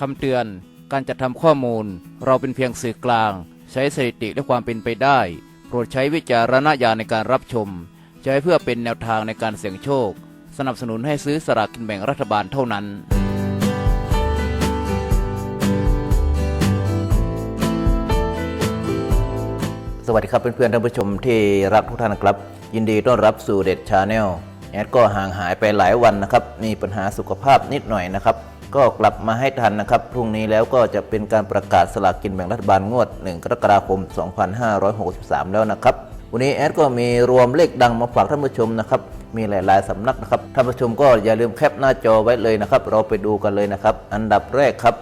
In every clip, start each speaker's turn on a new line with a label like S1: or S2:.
S1: คำเตือน การจัดทำข้อมูล เราเป็นเพียงสื่อกลาง ใช้สถิติและความเป็นไปได้ โปรดใช้วิจารณญาณในการรับชม ใช้เพื่อเป็นแนวทางในการเสี่ยงโชค สนับสนุนให้ซื้อสลากกินแบ่งรัฐบาลเท่านั้นสวัสดีครับเพื่อนๆท่านผู้ชมที่รักทุกท่านครับ ยินดีต้อนรับสู่เด็ดชาแนลแอดก็ห่างหายไปหลายวันนะครับ มีปัญหาสุขภาพนิดหน่อยนะครับ ก็กลับมาให้ทันนะครับ พรุ่งนี้แล้วก็จะเป็นการประกาศสลากกินแบ่งรัฐบาลงวด 1 กรกฎาคม 2563 แล้วนะครับ วันนี้แอดก็มีรวมเลขดังมาฝากท่านผู้ชมนะครับ มีหลาย ๆ สำนักนะครับ ท่านผู้ชมก็อย่าลืมแคปหน้าจอไว้เลยนะครับ เราไปดูกันเลยนะครับ อันดับแรกครับ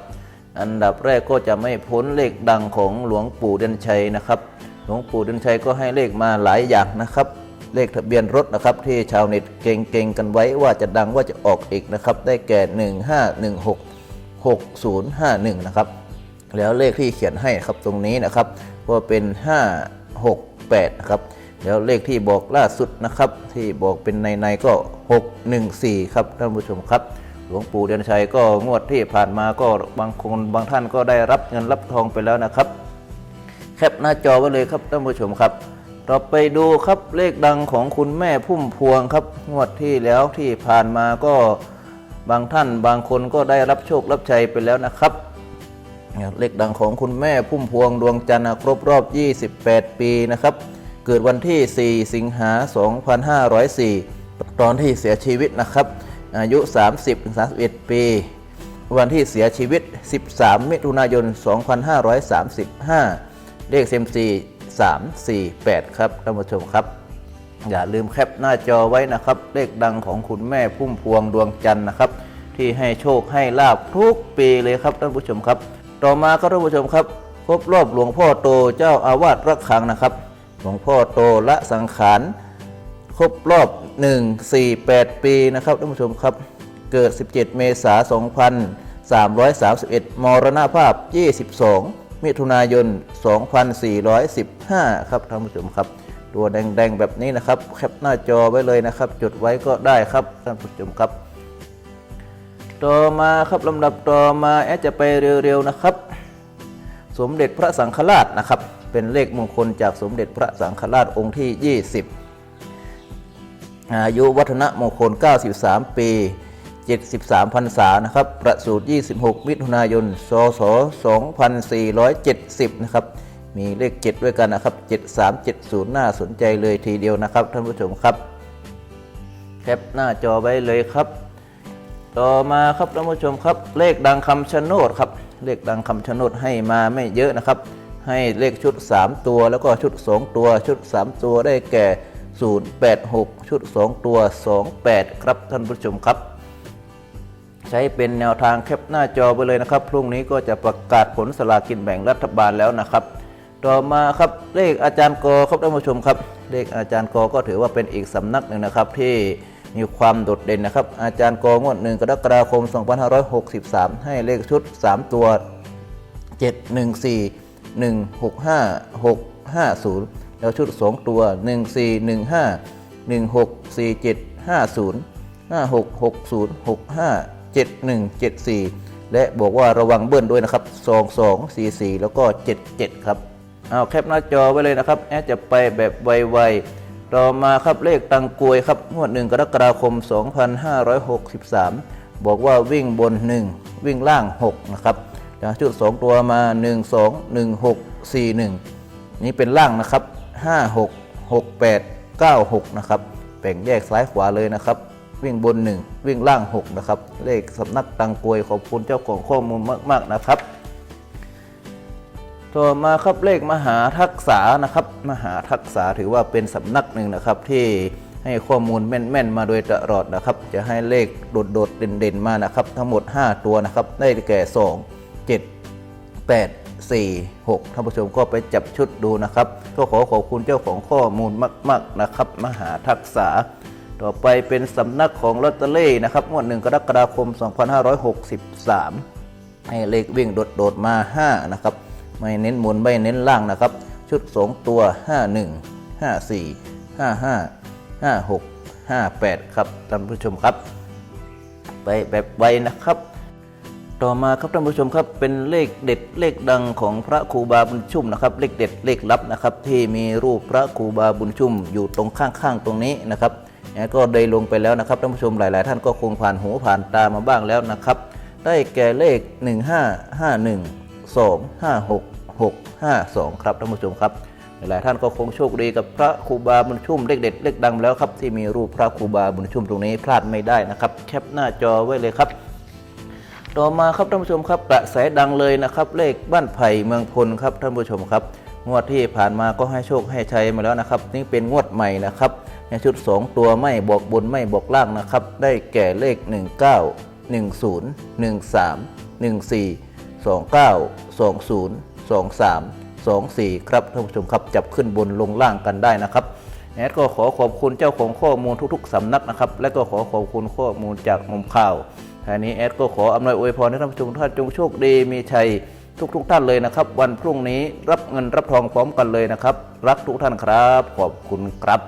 S1: อันดับแรกก็จะไม่พ้นเลขดังของหลวงปู่เด่นชัยนะครับ หลวงปู่เด่นชัยก็ให้เลขมาหลายอย่างนะครับ เลขทะเบียนรถนะครับที่ชาวเน็ตเก่งๆกันไว้ว่าจะดังว่าจะออกอีกนะครับได้แก่ 1516 6051 นะครับแล้วเลขที่เขียนให้ครับตรงนี้นะครับก็เป็น 568นะครับแล้วเลขที่บอกล่าสุดนะครับ ที่บอกเป็นในในๆก็ 614 ครับท่านผู้ชมครับ หลวงปู่เดือนชัยก็งวดที่ผ่านมาก็บางคนบางท่านก็ได้รับเงินรับทองไปแล้วนะครับ แคปหน้าจอไว้เลยครับท่านผู้ชมครับ เราไปดูครับเลขดังของคุณแม่พุ่มพวงครับ งวดที่แล้วที่ผ่านมาก็บางท่านบางคนก็ได้รับโชครับชัยไปแล้วนะครับ เลขดังของคุณแม่พุ่มพวงดวงจันทร์ครบรอบ 28 ปีนะครับ เกิดวันที่ 4 สิงหา 2504 ตอนที่เสียชีวิตนะครับ อายุ 30-31 ปี วันที่เสียชีวิต 13 มิถุนายน 2535 เลขเซมซี 348 ครับท่านผู้ชมครับ อย่าลืมแคปหน้าจอไว้นะครับ เลขดังของคุณแม่พุ่มพวงดวงจันทร์นะครับ ที่ให้โชคให้ลาบทุกปีเลยครับท่านผู้ชมครับ ต่อมาครับท่านผู้ชมครับครบรอบหลวงพ่อโตเจ้าอาวาสระฆังนะครับ หลวงพ่อโตละสังขารครบรอบ 148 ปีนะครับท่านผู้ชมครับ เกิด 17 เมษายน 2331 มรณภาพ 22 มิถุนายน 2415 ครับท่านผู้ชมครับ ตัวแดงๆแบบนี้นะครับ แคปหน้าจอไว้เลยนะครับ จดไว้ก็ได้ครับท่านผู้ชมครับ ต่อมาครับลำดับต่อมาแอดจะไปเร็วๆนะครับ สมเด็จพระสังฆราชนะครับ เป็นเลขมงคลจากสมเด็จพระสังฆราชองค์ที่ 20 อายุวัฒนมงคล 93 ปี 73พรรษานะครับ ประสูติ 26 มิถุนายน ศศ2470 นะครับ มีเลข 7 ด้วยกันนะครับ 7370 น่าสนใจเลยทีเดียวนะครับ ท่านผู้ชมครับ แคปหน้าจอไว้เลยครับ ต่อมาครับท่านผู้ชมครับ เลขดังคำชะโนดครับ เลขดังคำชะโนดให้มาไม่เยอะนะครับ ให้เลขชุด 3 ตัว แล้วก็ชุด 2 ตัว ชุด 3 ตัวได้แก่086 ชุด 2 ตัว 28 ครับท่านผู้ชมครับ ใช้เป็นแนวทางแคปหน้าจอไปเลยนะครับ พรุ่งนี้ก็จะประกาศผลสลากินแบ่งรัฐบาลแล้วนะครับ ต่อมาครับเลขอาจารย์กอครับท่านผู้ชมครับ เลขอาจารย์กอก็ถือว่าเป็นอีกสำนักหนึ่งนะครับ ที่มีความโดดเด่นนะครับ อาจารย์กองวดหนึ่งกรกฎาคม 2563 ให้เลขชุด 3 ตัว 714 165 650 แล้วชุด 2 ตัว 1415 1647 50 5660 65 7174 และบอกว่าระวังเบิ้ลด้วยนะครับ 2244 แล้วก็ 77 ครับเอาแคปหน้าจอไว้เลยนะครับแอดจะไปแบบไวๆต่อมาครับเลขตังกวยครับงวดหนึ่งกรกฎาคม 2563 บอกว่าวิ่งบน 1 วิ่งล่าง 6 นะครับจากชุด 2 ตัวมา 1 2 1 6 4 1 นี่เป็นล่างนะครับ 5 6 6 8 9 6 นะครับแบ่งแยกซ้ายขวาเลยนะครับ วิ่งบน 1 วิ่งล่าง 6 นะครับ เลขสำนักตังกวยขอบคุณเจ้าของข้อมูลมาก ๆ นะครับต่อมาครับเลขมหาทักษานะครับ มหาทักษาถือว่าเป็นสำนักหนึ่งนะครับที่ให้ข้อมูลแม่นๆ มาโดยตลอดนะครับ จะให้เลขโดดๆเด่นๆมานะครับ ทั้งหมด 5 ตัวนะครับ ได้แก่ 2 7 8 4 6ท่านผู้ชมก็ไปจับชุดดูนะครับ ก็ขอขอบคุณเจ้าของข้อมูลมาก ๆนะครับ มหาทักษา ต่อไปเป็นสำนักของลอตเตอรี่นะครับงวดหนึ่งกรกฎาคม 2563 ให้เลขวิ่งโดดๆมา 5 นะครับ ไม่เน้นหมุนไม่เน้นล่างนะครับ ชุด 2 ตัว 51 54 55 56 58 ครับท่านผู้ชมครับ ไปแบบไวนะครับ ต่อมาครับท่านผู้ชมครับเป็นเลขเด็ดเลขดังของพระครูบาบุญชุ่มนะครับ เลขเด็ดเลขลับนะครับ ที่มีรูปพระครูบาบุญชุ่มอยู่ตรงข้างๆตรงนี้นะครับ นะก็ได้ลงไปแล้วนะครับท่านผู้ชมหลาย ๆ ท่านก็คงผ่านหูผ่านตามาบ้างแล้วนะครับ ได้แก่เลข 1551 256 652 ครับท่านผู้ชมครับ หลายท่านก็คงโชคดีกับพระครูบาบุญชุ่มเลขเด็ดเลขดังแล้วครับที่มีรูปพระครูบาบุญชุ่มตรงนี้พลาดไม่ได้นะครับ แคปหน้าจอไว้เลยครับต่อมาครับท่านผู้ชมครับกระแสดังเลยนะครับ เลขบ้านไผ่เมืองพลครับท่านผู้ชมครับ งวดที่ผ่านมาก็ให้โชคให้ชัยมาแล้วนะครับ นี่เป็นงวดใหม่นะครับ ชุด 2 ตัวไม่บอกบนไม่บอกล่างนะครับ ได้แก่เลข 19 10 13 14 29 20 23 24 ครับท่านผู้ชมครับจับขึ้นบนลงล่างกันได้นะครับแอดก็ขอขอบคุณเจ้าของข้อมูลทุกๆสำนักนะครับ และก็ขอขอบคุณข้อมูลจากมุมข่าวท่านี้แอดก็ขออำนวยอวยพรให้ท่านผู้ชมท่านจงโชคดีมีชัยทุกๆท่านเลยนะครับ วันพรุ่งนี้รับเงินรับทองพร้อมกันเลยนะครับ รักทุกท่านครับ ขอบคุณครับ